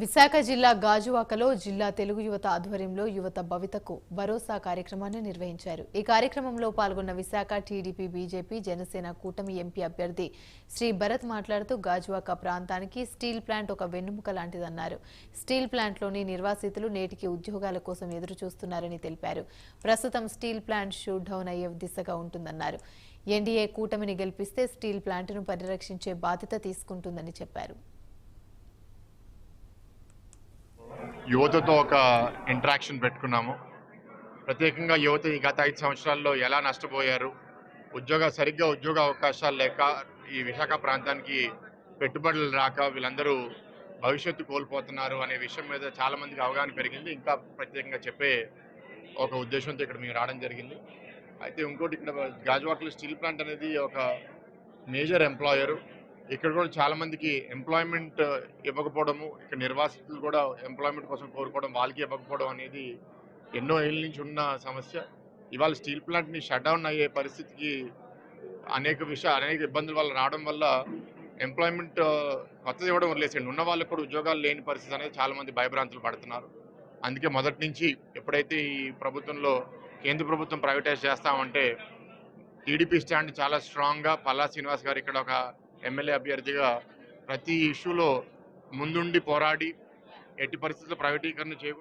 విశాఖ జిల్లా గాజువాకలో జిల్లా తెలుగు యువత ఆధ్వర్యంలో యువత భవితకు భరోసా కార్యక్రమాన్ని నిర్వహించారు. ఈ కార్యక్రమంలో పాల్గొన్న విశాఖ టీడీపీ బీజేపీ జనసేన కూటమి ఎంపీ అభ్యర్థి శ్రీ భరత్ మాట్లాడుతూ గాజువాక ప్రాంతానికి స్టీల్ ప్లాంట్ ఒక వెన్నుముక లాంటిదన్నారు. స్టీల్ ప్లాంట్లోని నిర్వాసితులు నేటికి ఉద్యోగాల కోసం ఎదురు చూస్తున్నారని తెలిపారు. ప్రస్తుతం స్టీల్ ప్లాంట్ షూట్ డౌన్ అయ్యే దిశగా ఉంటుందన్నారు. ఎన్డీఏ కూటమిని గెలిపిస్తే స్టీల్ ప్లాంట్ను పరిరక్షించే బాధ్యత తీసుకుంటుందని చెప్పారు. యువతతో ఒక ఇంటరాక్షన్ పెట్టుకున్నాము. ప్రత్యేకంగా యువత ఈ గత ఐదు సంవత్సరాల్లో ఎలా నష్టపోయారు ఉద్యోగ సరిగ్గా ఉద్యోగ అవకాశాలు లేక ఈ విశాఖ ప్రాంతానికి పెట్టుబడులు రాక వీళ్ళందరూ భవిష్యత్తు కోల్పోతున్నారు అనే విషయం మీద చాలామందికి అవగాహన పెరిగింది. ఇంకా ప్రత్యేకంగా చెప్పే ఒక ఉద్దేశంతో ఇక్కడ మేము రావడం జరిగింది. అయితే ఇంకోటి ఇక్కడ గాజువాకలో స్టీల్ ప్లాంట్ అనేది ఒక మేజర్ ఎంప్లాయరు. ఇక్కడ కూడా చాలా మందికి ఎంప్లాయ్మెంట్ ఇవ్వకపోవడము ఇక్కడ నిర్వాసితులు కూడా ఎంప్లాయ్మెంట్ కోసం కోరుకోవడం వాళ్ళకి ఇవ్వకపోవడం అనేది ఎన్నో ఏళ్ళ నుంచి ఉన్న సమస్య. ఇవాళ స్టీల్ ప్లాంట్ని షట్ డౌన్ అయ్యే పరిస్థితికి అనేక విషయ అనేక ఇబ్బందుల వల్ల రావడం వల్ల ఎంప్లాయ్మెంట్ కొత్తది ఇవ్వడం వదిలేసండి ఉన్న వాళ్ళకి కూడా ఉద్యోగాలు లేని పరిస్థితి అనేది చాలా మంది భయభ్రాంతులు పడుతున్నారు. అందుకే మొదటి నుంచి ఎప్పుడైతే ఈ ప్రభుత్వంలో కేంద్ర ప్రభుత్వం ప్రైవేటైజ్ చేస్తామంటే టీడీపీ స్టాండ్ చాలా స్ట్రాంగ్గా పల్లా శ్రీనివాస్ గారు ఇక్కడ ఒక ఎమ్మెల్యే అభ్యర్థిగా ప్రతి ఇష్యూలో ముందుండి పోరాడి ఎట్టి పరిస్థితుల్లో ప్రైవేటీకరణ చేయకూడదు.